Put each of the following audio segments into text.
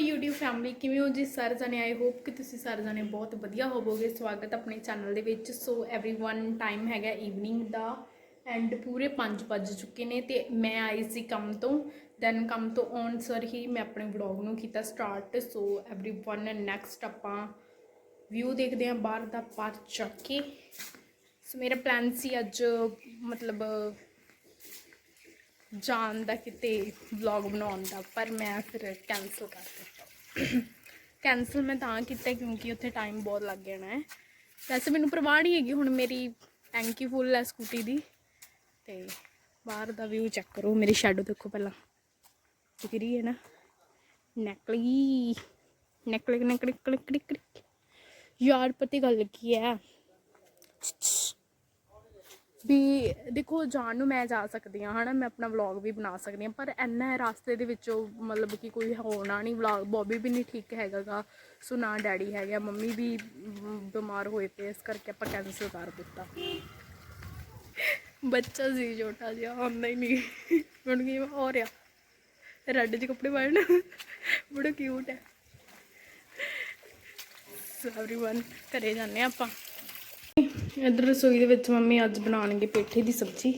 YouTube family ਕਿਵੇਂ ਹੋ ਜੀ ਸਾਰੇ ਜਣੇ ਆਈ ਹੋਪ ਕਿ ਤੁਸੀਂ ਸਾਰੇ ਜਣੇ ਬਹੁਤ ਵਧੀਆ ਹੋਵੋਗੇ ਸਵਾਗਤ ਆਪਣੇ ਚੈਨਲ ਦੇ ਵਿੱਚ ਸੋ एवरीवन ਟਾਈਮ ਹੈਗਾ ਈਵਨਿੰਗ ਦਾ ਐਂਡ ਪੂਰੇ 5 ਵੱਜ ਚੁੱਕੇ ਨੇ ਤੇ ਮੈਂ ਆਈ ਸੀ ਕੰਮ ਤੋਂ ਦੈਨ ਕੰਮ ਤੋਂ ਔਨ ਸਰ ਹੀ ਮੈਂ ਆਪਣੇ ਵਲੌਗ ਨੂੰ ਕੀਤਾ ਸਟਾਰਟ ਸੋ एवरीवन ਨੈਕਸਟ ਆਪਾਂ ਵਿਊ ਦੇਖਦੇ ਹਾਂ ਬਾਹਰ ਦਾ ਬਾਹਰ ਜਾ ਕੇ ਸੋ ਮੇਰਾ ਪਲਾਨ ਸੀ ਅੱਜ ਮਤਲਬ ਜਾਣ ਦਾ ਕਿਤੇ ਵਲੌਗ ਬਣਾਉਣ ਦਾ ਪਰ ਮੈਂ ਫਿਰ ਕੈਨਸਲ ਕਰ ਦਿੱਤਾ ਕੈਨਸਲ ਮੈਂ ਤਾਂ ਕੀਤਾ ਕਿਉਂਕਿ ਉੱਥੇ ਟਾਈਮ ਬਹੁਤ ਲੱਗ ਜਾਣਾ ਹੈ। ਵੈਸੇ ਮੈਨੂੰ ਪਰਵਾਹ ਨਹੀਂ ਹੈਗੀ, ਹੁਣ ਮੇਰੀ ਟੈਂਕੀ ਫੁੱਲ ਹੈ ਸਕੂਟੀ ਦੀ। ਤੇ ਬਾਹਰ ਦਾ ਵਿਊ ਚੈੱਕ ਕਰੋ, ਮੇਰੀ ਸ਼ੈਡੋ ਦੇਖੋ ਪਹਿਲਾਂ। ਦਿਖ ਰਹੀ ਹੈ ਨਾ? ਨੈਕਲੀ ਨਕਲੀ ਨਕਲੀ ਕਲਿਕ ਕਲਿਕ ਯਾਰ, ਪਤੀ ਗੱਲ ਕੀ ਹੈ। ਵੀ ਦੇਖੋ ਜਾਣ ਨੂੰ ਮੈਂ ਜਾ ਸਕਦੀ ਹਾਂ ਹਨਾ ਮੈਂ ਆਪਣਾ ਵਲੌਗ ਵੀ ਬਣਾ ਸਕਦੀ ਹਾਂ ਪਰ ਇੰਨਾ ਹੈ ਰਾਸਤੇ ਦੇ ਵਿੱਚੋਂ ਮਤਲਬ ਕਿ ਕੋਈ ਹੋਣਾ ਨਹੀਂ ਵਲੌਗ ਬੋਬੀ ਵੀ ਨਹੀਂ ਠੀਕ ਹੈਗਾਗਾ ਸੋ ਨਾ ਡੈਡੀ ਹੈਗਾ ਮੰਮੀ ਵੀ ਮ, ਬਿਮਾਰ ਹੋਏ ਪਏ ਇਸ ਕਰਕੇ ਆਪਾਂ ਕੈਂਸਲ ਕਰ ਦਿੱਤਾ ਬੱਚਾ ਸੀ ਛੋਟਾ ਜਿਹਾ ਆਉਂਦਾ ਹੀ ਨਹੀਂ ਹੁਣ ਕੀ ਹੋ ਰਿਹਾ ਰੈੱਡ ਜਿਹੇ ਕੱਪੜੇ ਪਾਣ ਬੜਾ ਕਿਊਟ ਹੈ ਸੋ एवरीवन ਘਰੇ ਜਾਂਦੇ ਹਾਂ ਆਪਾਂ ਇੱਧਰ ਰਸੋਈ ਦੇ ਵਿੱਚ ਮੰਮੀ ਅੱਜ ਬਣਾਉਣਗੇ ਪੇਠੇ ਦੀ ਸਬਜ਼ੀ।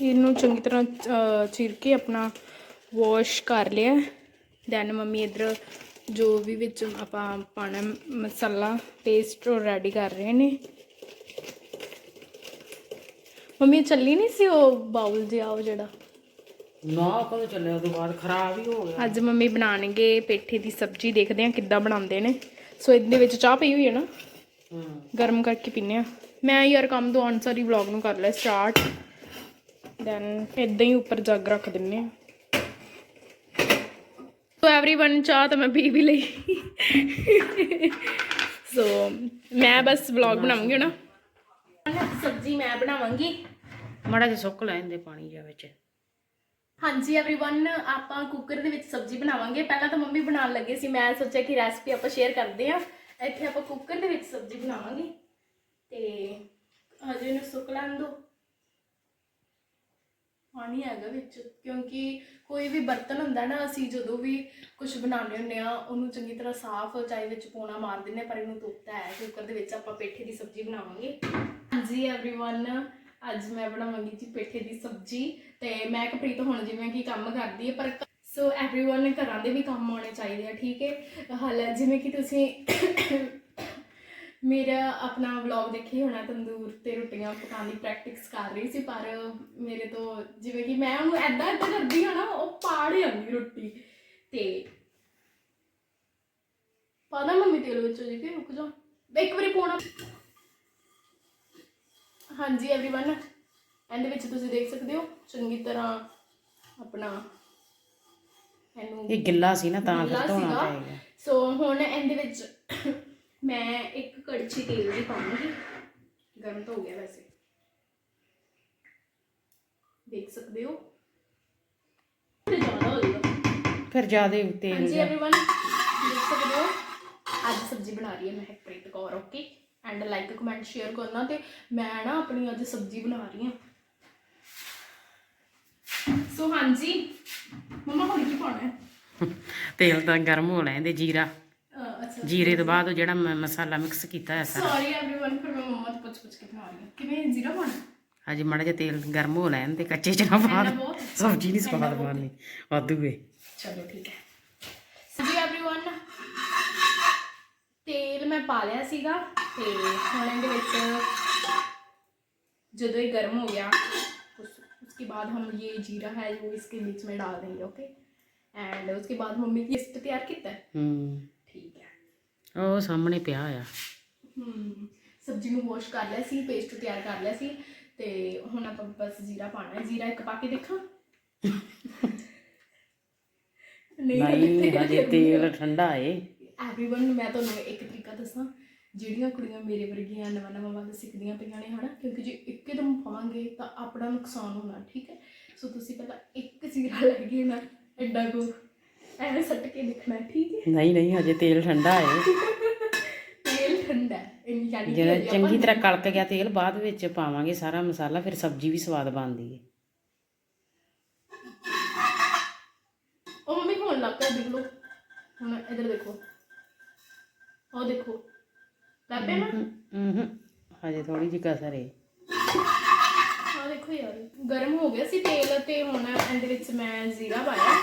ਇਹਨੂੰ ਚੰਗੀ ਤਰ੍ਹਾਂ ਚੀਰ ਕੇ ਆਪਣਾ ਵਾਸ਼ ਕਰ ਲਿਆ। ਦੈਨ ਮੰਮੀ ਇੱਧਰ ਜੋ ਵੀ ਵਿੱਚ ਆਪਾਂ ਪਾਣਾ ਮਸਾਲਾ ਪੇਸਟ ਰੈਡੀ ਕਰ ਰਹੇ ਨੇ। ਮੰਮੀ ਚੱਲੀ ਨਹੀਂ ਸੀ ਉਹ ਬਾਉਲ ਜਿਹਾ ਉਹ ਜਿਹੜਾ? ਨਾ ਕਦੋਂ ਚੱਲਿਆ ਉਹ ਤੋਂ ਬਾਅਦ ਖਰਾਬ ਹੀ ਹੋ ਗਿਆ ਅੱਜ ਮੰਮੀ ਬਣਾਉਣਗੇ ਪੇਠੇ ਦੀ ਸਬਜ਼ੀ ਦੇਖਦੇ ਹਾਂ ਕਿੱਦਾਂ ਬਣਾਉਂਦੇ ਨੇ ਸੋ ਇਹਦੇ ਵਿੱਚ ਚਾਹ ਪਈ ਹੋਈ ਹੈ ਨਾ ਹੂੰ ਗਰਮ ਕਰਕੇ ਪੀਨੇ ਆ ਮੈਂ ਯਾਰ ਕੰਮ ਤੋਂ ਆਨਸਰ ਹੀ ਵਲੌਗ ਨੂੰ ਕਰ ਲਿਆ ਸਟਾਰਟ ਦੈਨ ਇਦਾਂ ਹੀ ਉੱਪਰ ਜੱਗ ਰੱਖ ਦਿੰਨੇ ਆ ਸੋ एवरीवन ਚਾਹ ਤਾਂ ਮੈਂ ਪੀ ਵੀ ਲਈ ਸੋ ਮੈਂ ਬਸ ਵਲੌਗ ਬਣਾਉਂਗੀ ਨਾ ਸਬਜ਼ੀ ਮੈਂ ਬਣਾਵਾਂਗੀ ਮੜਾ ਜਿਹਾ ਸੁੱਕ ਲੈਂਦੇ ਪਾਣੀ ਜਿਹਾ ਵਿੱਚ ਹਾਂਜੀ एवरीवन ਆਪਾਂ ਕੁੱਕਰ ਦੇ ਵਿੱਚ ਸਬਜ਼ੀ ਬਣਾਵਾਂਗੇ ਪਹਿਲਾਂ ਤਾਂ ਮੰਮੀ ਬਣਾਉਣ ਲੱਗੇ ਸੀ ਮੈਂ ਸੋਚਿਆ ਕਿ ਰੈਸਪੀ ਆਪਾਂ ਸ਼ੇਅਰ ਕਰਦੇ ਆ ਇੱਥੇ ਆਪਾਂ ਕੁੱਕਰ ਦੇ ਵਿੱਚ ਸਬਜ਼ੀ ਬਣਾਵਾਂਗੇ ਤੇ ਹਜੇ ਇਹਨੂੰ ਸੁੱਕ ਲੈਣ ਦੋ ਪਾਣੀ ਹੈਗਾ ਵਿੱਚ ਕਿਉਂਕਿ ਕੋਈ ਵੀ ਬਰਤਨ ਹੁੰਦਾ ਨਾ ਅਸੀਂ ਜਦੋਂ ਵੀ ਕੁਝ ਬਣਾਉਂਦੇ ਹੁੰਦੇ ਆ ਉਹਨੂੰ ਚੰਗੀ ਤਰ੍ਹਾਂ ਸਾਫ਼ ਚਾਹੇ ਵਿੱਚ ਪੋਣਾ ਮਾਰ ਦਿੰਦੇ ਹਾਂ, ਪਰ ਇਹਨੂੰ ਧੋਤਾ ਹੈ ਕੁੱਕਰ ਦੇ ਵਿੱਚ ਆਪਾਂ ਪੇਠੇ ਦੀ ਸਬਜ਼ੀ ਬਣਾਵਾਂਗੇ ਹਾਂਜੀ एवरीवन ਅੱਜ ਮੈਂ ਬਣਾਵਾਂਗੀ ਜੀ ਪੇਠੇ ਦੀ ਸਬਜ਼ੀ ਤੇ ਮੈਂ ਕਪ੍ਰੀਤ ਹੁਣ ਜਿਵੇਂ ਕਿ ਕੰਮ ਕਰਦੀ ਹੈ ਪਰ ਸੋ एवरीवन ਘਰਾਂ ਦੇ ਵੀ ਕੰਮ ਆਉਣੇ ਚਾਹੀਦੇ ਆ ਠੀਕ ਹੈ ਹਾਲ ਜਿਵੇਂ ਕਿ ਤੁਸੀਂ ਮੇਰਾ ਆਪਣਾ ਵਲੌਗ ਦੇਖੇ ਹੋਣਾ ਤੰਦੂਰ ਤੇ ਰੋਟੀਆਂ ਪਕਾਉਣ ਦੀ ਪ੍ਰੈਕਟਿਸ ਕਰ ਰਹੀ ਸੀ ਪਰ ਮੇਰੇ ਤੋਂ ਜਿਵੇਂ ਕਿ ਮੈਂ ਉਹਨੂੰ ਐਦਾਂ ਐਦਾਂ ਕਰਦੀ ਹਾਂ ਨਾ ਉਹ ਪਾੜ ਜਾਂਦੀ ਰੋਟੀ ਤੇ ਪਾਣਾ ਮੰਮੀ ਤੇਲ ਵਿੱਚ ਜੀ ਕਿ ਰੁਕ ਜਾ ਇੱਕ ਵਾਰੀ ਪਾਉਣਾ ਹਾਂਜੀ एवरीवन ਇਹਦੇ ਵਿੱਚ ਤੁਸੀਂ ਦੇਖ ਸਕਦੇ ਹੋ ਚੰਗੀ ਤਰ੍ਹਾਂ ਆਪਣਾ ਇਹਨੂੰ ਇਹ ਗਿੱਲਾ ਸੀ ਨਾ ਤਾਂ ਗਿੱਲਾ ਫਿਰ ਧੋਣਾ ਸੀਗਾ। ਪਏਗਾ ਸੋ ਹੁਣ ਇਹਦੇ ਵਿੱਚ ਮੈਂ ਇੱਕ ਕੜਛੀ ਤੇਲ ਦੀ ਪਾਵਾਂਗੀ ਗਰਮ ਤਾਂ ਹੋ ਗਿਆ ਵੈਸੇ ਦੇਖ ਸਕਦੇ ਹੋ ਤੇ ਜ਼ਿਆਦਾ ਹੋ ਜਾਏਗਾ ਫਿਰ ਜਿਆਦੇ ਤੇਲ ਹਾਂਜੀ ਜਿਹਾ एवरीवन ਦੇਖ ਸਕਦੇ ਹੋ ਅੱਜ ਸਬਜ਼ੀ ਬਣਾ ਰਹੀ ਹੈ ਮੈਂ Harpreet Kaur okay and like comment share ਕਰਨਾ ਤੇ ਮੈਂ ਨਾ ਆਪਣੀ ਅੱਜ ਸਬਜ਼ੀ ਬਣਾ ਰਹੀ ਹਾਂ ਸੋ ਹਾਂਜੀ ਮਮਾ ਹੁਣ ਕੀ ਪਾਉਣਾ ਹੈ ਤੇਲ ਤਾਂ ਗਰਮ ਹੋ ਲੈਂਦੇ ਜੀਰਾ ਅਹ, ਅੱਛਾ ਜੀਰੇ ਤੋਂ ਬਾਅਦ ਉਹ ਜਿਹੜਾ ਮ- ਮਸਾਲਾ ਮਿਕਸ ਕੀਤਾ ਹੈ ਸਾਰਾ ਸੌਰੀ एवरीवन ਫਿਰ ਮੈਂ ਮੰਮਾ ਤੋਂ ਪੁੱਛ ਪੁੱਛ ਕੇ ਬਣਾ ਰਹੀ ਹਾਂ ਕਿਵੇਂ ਜ਼ੀਰਾ ਪਾਉਣਾ ਅਜੇ ਮੜਾ ਜਿਹਾ ਤੇਲ ਗਰਮ ਹੋ ਲੈਣ ਤੇ ਕੱਚੇ ਚ ਨਾ ਪਾ ਇੰਨਾ ਦੇ। ਬਹੁਤ? ਸਬਜ਼ੀ ਨਹੀਂ ਇੰਨਾ ਸਵਾਦ ਬਹੁਤ? ਬਣਨੀ ਵਾਧੂ ਵੇ ਚਲੋ ਠੀਕ ਹੈ ਜੀ एवरीवन ਤੇਲ ਮੈਂ ਪਾ ਲਿਆ ਸੀਗਾ ਤੇ ਹੁਣ ਇਹਦੇ ਵਿੱਚ ਜਦੋਂ ये गर्म हो गया उस, उसके बाद हम ये जीरा है वो इसके बीच में डाल देंगे ओके एंड उसके बाद मम्मी की लिस्ट तैयार किया है ਹੂੰ ठीक है ਉਹ ਸਾਹਮਣੇ ਪਿਆ ਆ ਹਮ ਸਬਜ਼ੀ ਨੂੰ ਵਾਸ਼ ਕਰ ਲਿਆ ਸੀ ਪੇਸਟ ਤਿਆਰ ਕਰ ਲਿਆ ਸੀ ਤੇ ਹੁਣ ਆਪਾਂ ਬਸ ਜੀਰਾ ਪਾਣਾ ਹੈ ਜੀਰਾ ਇੱਕ ਪਾ ਕੇ ਦੇਖਾਂ ਨਹੀਂ ਹਜੇ ਤੇਲ ਠੰਡਾ ਏ एवरीवन ਮੈਂ ਤੁਹਾਨੂੰ ਇੱਕ ਤਰੀਕਾ ਦੱਸਾਂ ਜਿਹੜੀਆਂ ਕੁੜੀਆਂ ਮੇਰੇ ਵਰਗੀਆਂ ਨਵਾਂ ਨਵਾਂ ਵੱਲ ਸਿੱਖਦੀਆਂ ਪਈਆਂ ਨੇ ਹਨਾ ਕਿਉਂਕਿ ਜੇ ਇੱਕਦਮ ਪਾਵਾਂਗੇ ਤਾਂ ਆਪਣਾ ਨੁਕਸਾਨ ਹੋਣਾ ਠੀਕ ਹੈ ਸੋ ਤੁਸੀਂ ਪਹਿਲਾਂ ਇੱਕ ਜ਼ੀਰਾ ਲੈ ਕੇ ਨਾ ਐਡਾ ਕੋ ਐਵੇਂ ਸੱਟ ਕੇ ਦੇਖਣਾ ਠੀਕ ਹੈ ਨਹੀਂ ਨਹੀਂ ਹਜੇ ਤੇਲ ਠੰਡਾ ਏ ਤੇਲ ਠੰਡਾ ਹੈ ਇਹ ਯਾਨੀ ਕਿ ਜਦੋਂ ਹਜੇ ਆਪਾਂ ਚੰਗੀ ਤਰ੍ਹਾਂ ਕਲਕ ਗਿਆ ਤੇਲ ਬਾਅਦ ਵਿੱਚ ਪਾਵਾਂਗੇ ਸਾਰਾ ਮਸਾਲਾ ਫਿਰ ਸਬਜ਼ੀ ਵੀ ਸਵਾਦ ਬਣਦੀ ਏ ਲੱਗ ਪਿਆ ਦੇਖ ਲਓ ਹੁਣ ਇਧਰ ਦੇਖੋ ਉਹ ਦੇਖੋ। ਪਿਆ ਨਾ? ਹੂੰ ਹਜੇ ਥੋੜੀ ਜਿਹੀ ਕਸਰ ਹੈ ਆ ਦੇਖੋ ਯਾਰ ਗਰਮ ਹੋ ਗਿਆ ਸੀ ਤੇਲ ਤੇ ਹੁਣ ਇਹਦੇ ਵਿੱਚ ਮੈਂ ਜ਼ੀਰਾ ਪਾਇਆ।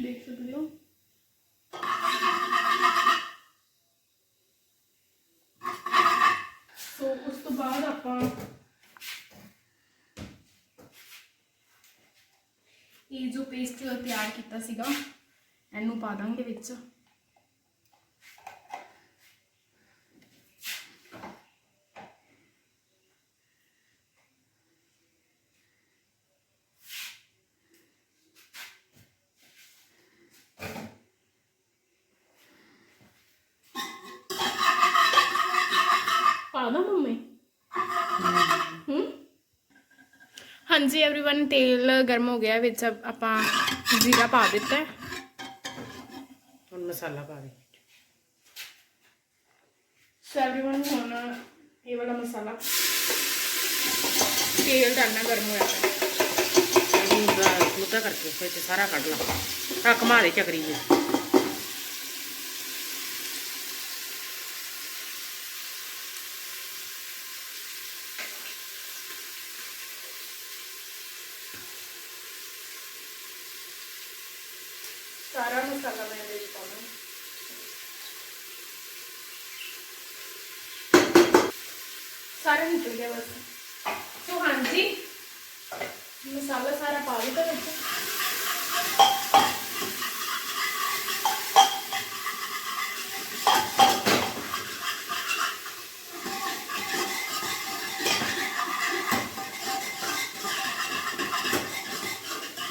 ਦੇਖ ਸਕਦੇ ਹੋ? ਸੋ ਉਸ ਤੋਂ ਬਾਅਦ ਆਪਾਂ ਇਹ ਜੋ ਪੇਸਟ ਤਿਆਰ ਕੀਤਾ ਸੀਗਾ। ਇਹਨੂੰ ਪਾ ਦਾਂਗੇ ਵਿੱਚ ਪਾ ਦਾਂ ਮੰਮੀ ਹੂੰ ਹਾਂਜੀ एवरीवन ਤੇਲ ਗਰਮ ਹੋ ਗਿਆ ਵਿੱਚ ਆਪਾਂ ਜ਼ੀਰਾ ਪਾ ਦਿੱਤਾ ਹੈ। ਹੁਣ ਮਸਾਲਾ ਪਾ ਦੇ ਸੋ एवरीवन ਹੁਣ ਇਹ ਵਾਲਾ ਮਸਾਲਾ ਤੇਲ ਡਾਲਣਾ ਗਰਮ ਹੋਇਆ ਹੈ ਇਹਨੂੰ ਮੁੱਦਾ ਕਰਕੇ ਫਿਰ ਤੇ ਸਾਰਾ ਕੱਢ ਲਾ ਆ ਘਮਾ ਦੇ ਚੱਕਰੀ ਜੀ ਸਾਰਾ ਮਸਾਲਾ ਮੈਂ ਇਹਦੇ ਵਿੱਚ ਪਾਉਣਾ। ਸਾਰਾ ਨਿਕਲ ਗਿਆ ਬਸ। ਸੋ ਹਾਂਜੀ, ਮਸਾਲਾ ਸਾਰਾ ਪਾ ਦਿੱਤਾ ਵਿੱਚ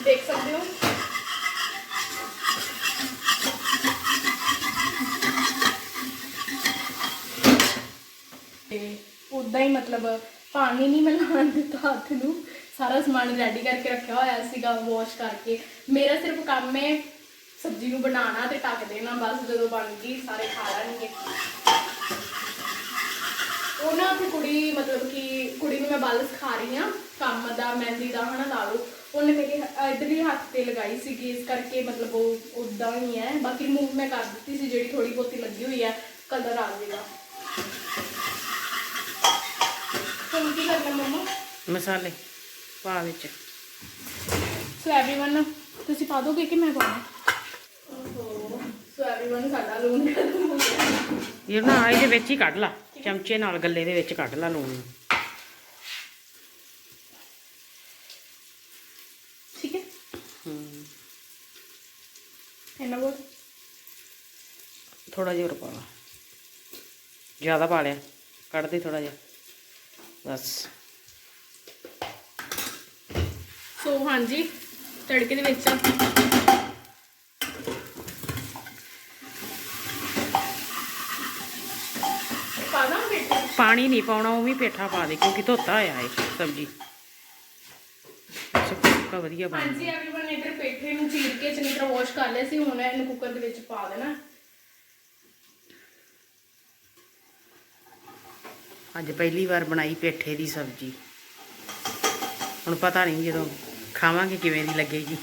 ਦੇਖ ਸਕਦੇ ਹੋ ਤੇ ਉਦਾਂ ਹੀ ਮਤਲਬ ਪਾਣੀ ਨਹੀਂ ਮੈਂ ਲਾਉਣ ਦਿੱਤਾ ਹੱਥ ਨੂੰ। ਸਾਰਾ ਸਮਾਨ ਰੈਡੀ ਕਰਕੇ ਰੱਖਿਆ ਹੋਇਆ ਸੀਗਾ ਵਾਸ਼ ਕਰਕੇ। ਮੇਰਾ ਸਿਰਫ ਕੰਮ ਹੈ ਸਬਜ਼ੀ ਨੂੰ ਬਣਾਉਣਾ ਤੇ ਢੱਕ ਦੇਣਾ, ਬਸ ਜਦੋਂ ਬਣ ਗਈ, ਸਾਰੇ ਖਾ ਲੈਣਗੇ। ਉਹ ਨਾ ਤੇ ਕੁੜੀ, ਮਤਲਬ ਕਿ ਕੁੜੀ ਨੂੰ ਮੈਂ ਬਲ ਸਿਖਾ ਰਹੀ ਆ ਕੰਮ ਦਾ, ਮਹਿੰਦੀ ਦਾ, ਹਨਾ, ਲਾ ਲਓ। ਉਹਨੇ ਮੇਰੇ ਹ- ਇੱਧਰਲੀ ਹੱਥ ਤੇ ਲਗਾਈ ਸੀਗੀ, ਇਸ ਕਰਕੇ ਮਤਲਬ ਉਹ ਉਦਾਂ ਹੀ ਹੈ। ਬਾਕੀ ਰਿਮੂਵ ਮੈਂ ਕਰ ਦਿੱਤੀ ਸੀ, ਜਿਹੜੀ ਥੋੜੀ ਬਹੁਤੀ ਲੱਗੀ ਹੋਈ ਹੈ ਕਲਰ ਆ ਜਾਏਗਾ ਹੁਣ ਕੀ ਕਰਨਾ ਮੰਮਾ ਮਸਾਲੇ ਪਾ ਵਿੱਚ ਸੋ एवरीवन ਤੁਸੀਂ ਪਾ ਦੋਗੇ ਕਿ ਮੈਂ ਪਾਵਾਂ ਓਹੋ ਸੋ एवरीवन ਸਾਡਾ ਲੂਣ ਖਤਮ ਹੋ ਗਿਆ ਇਹ ਨਾ ਇਹਦੇ ਵਿੱਚ ਹੀ ਕੱਢ ਲਾ ਚਮਚੇ ਨਾਲ ਗੱਲੇ ਦੇ ਵਿੱਚ ਕੱਢ ਲਾ ਲੂਣ ਨੂੰ ਠੀਕ ਹੈ ਹੂੰ ਇੰਨਾ ਬਹੁਤ ਥੋੜਾ ਜਿਹਾ ਹੋਰ ਪਾ ਲਾ ਜ਼ਿਆਦਾ ਪਾ ਲਿਆ ਕੱਢ ਦੇ ਥੋੜਾ ਜਿਹਾ ਬਸ। ਸੋ ਹਾਂਜੀ ਤੜਕੇ ਦੇ ਵਿੱਚ ਪਾਣੀ ਨਹੀਂ ਪਾਉਣਾ ਉਹ ਵੀ ਪੇਠਾ ਪਾ ਦੇ ਕਿਉਂਕਿ ਧੋਤਾ ਹੋਇਆ ਹੈ ਸਬਜੀ। ਸੁੱਕਾ ਵਧੀਆ ਬਣ ਹਾਂਜੀ ਆਪਣੇ ਬਣੇ ਪੇਠੇ ਨੂੰ ਚੀਰ ਕੇ ਚੰਗੀ ਤਰ੍ਹਾਂ ਵਾਸ਼ ਕਰ ਲਿਆ ਸੀ ਹੁਣ ਇਹਨੂੰ ਕੁੱਕਰ ਦੇ ਵਿੱਚ ਪਾ ਦੇਣਾ। ਅੱਜ ਪਹਿਲੀ ਵਾਰ ਬਣਾਈ ਪੇਠੇ ਦੀ ਸਬਜ਼ੀ। ਹੁਣ ਪਤਾ ਨਹੀਂ ਜਦੋਂ ਖਾਵਾਂਗੇ ਕਿਵੇਂ ਦੀ ਲੱਗੇਗੀ।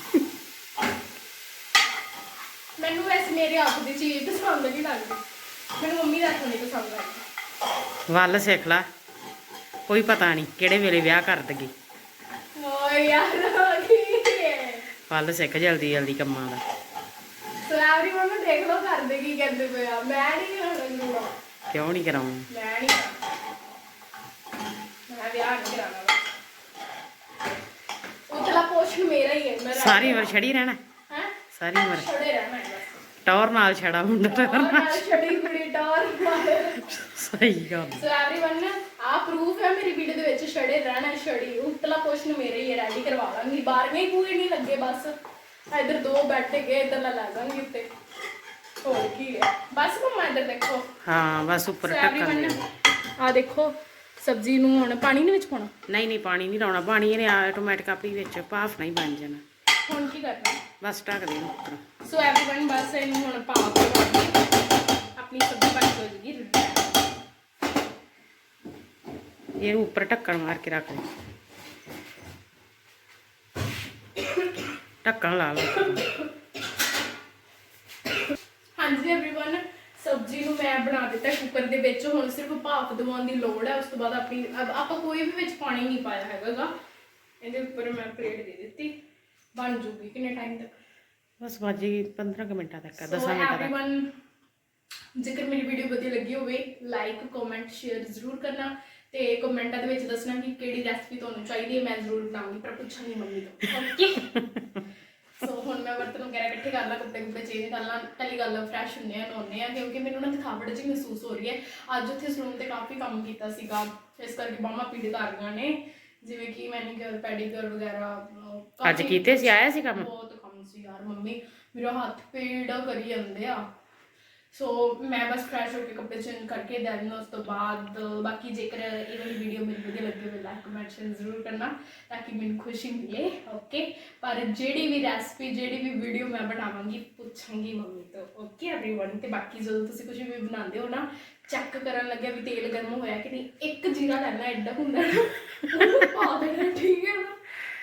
ਮੈਨੂੰ ਵੈਸੇ ਮੇਰੇ ਆਪ ਦੀ ਚੀਜ਼ ਪਸੰਦ ਨਹੀਂ ਲੱਗਦੀ। ਮੈਨੂੰ ਮੰਮੀ ਦਾ ਖਾਣੇ ਪਸੰਦ ਲੱਗਦਾ। ਵੱਲ ਸਿੱਖ ਲਾ। ਕੋਈ ਪਤਾ ਨਹੀਂ ਕਿਹੜੇ ਵੇਲੇ ਵਿਆਹ ਕਰ ਦਗੀ। ਓਏ ਯਾਰ ਵੱਲ ਸਿੱਖ ਜਲਦੀ ਜਲਦੀ ਕੰਮਾਂ ਦਾ। ਸਲਾਵਰੀ ਮੰਮੀ ਦੇਖ ਲੋ ਕਰ ਦੇਗੀ ਕਹਿੰਦੇ ਪਿਆ ਮੈਂ ਨਹੀਂ ਕਰਾਉਣਾ ਕਿਉਂ ਨਹੀਂ ਕਰਾਉਂ ਮੈਂ ਨਹੀਂ ਵਿਆਹ ਨਹੀਂ ਕਰਾਉਣਾ ਉਤਲਾ ਪੋਸ਼ਨ ਮੇਰਾ ਹੀ ਹੈ ਮੈਂ ਸਾਰੀ ਉਮਰ ਛੜੀ ਰਹਿਣਾ ਹੈ ਸਾਰੀ ਉਮਰ ਛੜੇ ਰਹਿਣਾ ਹੈ ਬਸ ਟੌਰ ਨਾਲ ਛੜਾ ਮੁੰਡਾ ਔਰ ਨਾਲ ਛੜੀ ਕੁੜੀ ਟੌਰ ਸਹੀ ਗੱਲ ਸੋ एवरीवन ਆ ਪ੍ਰੂਫ ਹੈ ਮੇਰੀ ਵੀਡੀਓ ਦੇ ਵਿੱਚ ਛੜੇ ਰਹਿਣਾ ਹੈ, ਛੜੀ ਉਤਲਾ ਪੋਸ਼ਨ ਮੇਰਾ ਹੀ ਹੈ ਰੈਡੀ ਕਰਵਾ ਲਾਂਗੀ ਬਾਰਵੇਂ ਹੀ ਪੂਰੇ ਨਹੀਂ ਲੱਗੇ ਬਸ ਇਧਰ ਦੋ ਬੈਠ ਗਏ ਇਧਰ ਲਾ ਲਾ ਦਾਂਗੀ ਉੱਤੇ ਹੋਰ ਕੀ ਹੈ ਬਸ ਮੰਮਾ ਇਧਰ ਦੇਖੋ ਹਾਂ ਬਸ ਉੱਪਰ ਸੋ ਢੱਕਣ एवरीवन ਦੇ ਆ ਦੇਖੋ ਸਬਜ਼ੀ ਨੂੰ ਹੁਣ ਪਾਣੀ ਦੇ ਵਿੱਚ ਪਾਉਣਾ ਨਹੀਂ ਨਹੀਂ ਪਾਣੀ ਨਹੀਂ ਲਾਉਣਾ ਪਾਣੀ ਇਹਨੇ ਆਟੋਮੈਟਿਕ ਆਪਣੀ ਵਿੱਚ ਭਾਫ ਨਹੀਂ ਬਣ ਜਾਣਾ ਹੁਣ ਕੀ ਕਰਨਾ ਬਸ ਢੱਕ ਦੇ ਇਹਨੂੰ ਉੱਪਰ ਸੋ एवरीवन ਬਸ ਇਹਨੂੰ ਹੁਣ ਪਾ ਕੇ ਆਪਣੀ ਸਬਜ਼ੀ ਬਣ ਹੋ ਜੂਗੀ ਇਹਨੂੰ ਉੱਪਰ ਢੱਕਣ ਮਾਰ ਕੇ ਰੱਖ ਦੇ ਢੱਕਣ ਲਾ ਲਓ ਹਾਂਜੀ एवरीवन ਸਬਜ਼ੀ ਨੂੰ ਮੈਂ ਬਣਾ ਦਿੱਤਾ ਕੁੱਕਰ ਦੇ ਵਿੱਚ ਹੁਣ ਸਿਰਫ ਭਾਫ ਦਵਾਉਣ ਦੀ ਲੋੜ ਹੈ ਉਸ ਤੋਂ ਬਾਅਦ ਆਪਣੀ ਅਬ ਆਪਾਂ ਕੋਈ ਵੀ ਵਿੱਚ ਪਾਣੀ ਨਹੀਂ ਪਾਇਆ ਹੈਗਾਗਾ। ਇਹਦੇ ਉੱਪਰ ਮੈਂ ਪਲੇਟ ਦੇ ਦਿੱਤੀ ਬਣ ਜੂਗੀ ਕਿੰਨੇ ਟਾਈਮ ਤੱਕ? ਬਸ ਬਾਜੀ 15 ਮਿੰਟਾਂ ਤੱਕ 10 ਮਿੰਟਾਂ ਤੱਕ। ਜੇਕਰ ਮੇਰੀ ਵੀਡੀਓ ਵਧੀਆ ਲੱਗੀ ਹੋਵੇ ਲਾਈਕ ਕਮੈਂਟ ਸ਼ੇਅਰ ਜ਼ਰੂਰ ਕਰਨਾ ਤੇ ਕਮੈਂਟਾਂ ਦੇ ਵਿੱਚ ਦੱਸਣਾ ਕਿ ਕਿਹੜੀ ਰੈਸਪੀ ਤੁਹਾਨੂੰ ਚਾਹੀਦੀ ਹੈ ਮੈਂ ਜ਼ਰੂਰ ਬਣਾਉਂਗੀ ਪਰ ਪੁੱਛਾਂਗੀ ਮੰਮੀ ਤੋਂ। ਓਕੇ ਸੋ ਹੁਣ ਮੈਂ ਬਰਤਨ ਵਗੈਰਾ ਇਕੱਠੇ ਕਰ ਲਾਂ ਕੱਪੜੇ ਕੁੱਪੜੇ ਚੇਂਜ ਕਰ ਲਾਂ ਪਹਿਲੀ ਗੱਲ ਫਰੈਸ਼ ਹੁੰਨੇ ਆ ਨਹਾਉਂਦੇ ਆ ਕਿਉਂਕਿ ਮੈਨੂੰ ਨਾ ਥਕਾਵਟ ਜਿਹੀ ਮਹਿਸੂਸ ਹੋ ਰਹੀ ਹੈ। ਅੱਜ ਉੱਥੇ ਸਲੂਨ ਤੇ ਕਾਫੀ ਕੰਮ ਕੀਤਾ ਸੀਗਾ ਇਸ ਕਰਕੇ ਬਾਹਾਂ ਪੀੜਿਤ ਆ ਰਹੀਆਂ ਨੇ ਜਿਵੇਂ ਕਿ ਮੈਨੀਕਿਉਰ ਪੈਡੀਕਿਉਰ ਵਗੈਰਾ ਅੱਜ ਕੀਤੇ ਸੀ ਆਇਆ ਸੀ ਕੰਮ? ਬਹੁਤ ਕੰਮ ਸੀ ਯਾਰ ਮੰਮੀ ਮੇਰਾ ਹੱਥ ਪੀੜ ਕਰੀ ਜਾਂਦੇ ਆ। ਸੋ ਮੈਂ ਬਸ ਫਰੈਸ਼ ਹੋ ਕੇ ਕੱਪੜੇ ਚੇਂਜ ਕਰਕੇ ਦੈਨ ਉਸ ਤੋਂ ਬਾਅਦ ਬਾਕੀ ਜੇਕਰ ਇਹ ਵਾਲੀ ਵੀਡੀਓ ਮੈਨੂੰ ਵਧੀਆ ਲੱਗੇ ਤਾਂ ਲਾਈਕ ਕਮੈਂਟ ਸ਼ੇਅਰ ਜ਼ਰੂਰ ਕਰਨਾ ਤਾਂ ਕਿ ਮੈਨੂੰ ਖੁਸ਼ੀ ਮਿਲੇ ਓਕੇ ਪਰ ਜਿਹੜੀ ਵੀ ਰੈਸਪੀ ਜਿਹੜੀ ਵੀ ਵੀਡੀਓ ਮੈਂ ਬਣਾਵਾਂਗੀ ਪੁੱਛਾਂਗੀ ਮੰਮੀ ਤੋਂ ਓਕੇ एवरीवन ਤੇ ਬਾਕੀ ਜਦੋਂ ਤੁਸੀਂ ਕੁਝ ਵੀ ਬਣਾਉਂਦੇ ਹੋ ਨਾ ਚੈੱਕ ਕਰਨ ਲੱਗਿਆ ਵੀ ਤੇਲ ਗਰਮ ਹੋਇਆ ਕਿ ਨਹੀਂ ਇੱਕ ਜੀਰਾ ਲੈਣਾ ਐਡਾ ਹੁੰਦਾ ਨਾ ਉਹ ਪਾ ਦੇਣਾ ਠੀਕ ਹੈ ਨਾ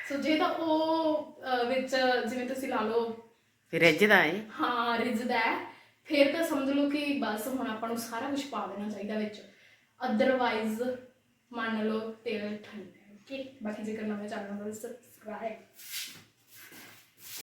ਸੋ ਜੇ ਤਾਂ ਉਹ ਅਹ, ਵਿੱਚ ਜਿਵੇਂ ਤੁਸੀਂ ਲਾ ਲਓ ਫਿਰ ਰਿੱਝਦਾ ਏ ਹਾਂ ਰਿੱਝਦਾ ਹੈ ਫਿਰ ਤਾਂ ਸਮਝ ਲਓ ਕਿ ਬਸ ਹੁਣ ਆਪਾਂ ਨੂੰ ਸਾਰਾ ਕੁਝ ਪਾ ਦੇਣਾ ਚਾਹੀਦਾ ਵਿੱਚ। ਅਦਰਵਾਈਜ਼ ਮੰਨ ਲਓ ਤੇਲ ਠੰਡਾ ਹੈ। ਓਕੇ ਬਾਕੀ ਜੇਕਰ ਨਵੇਂ ਚੈਨਲ ਨੂੰ ਸਬਸਕ੍ਰਾਈਬ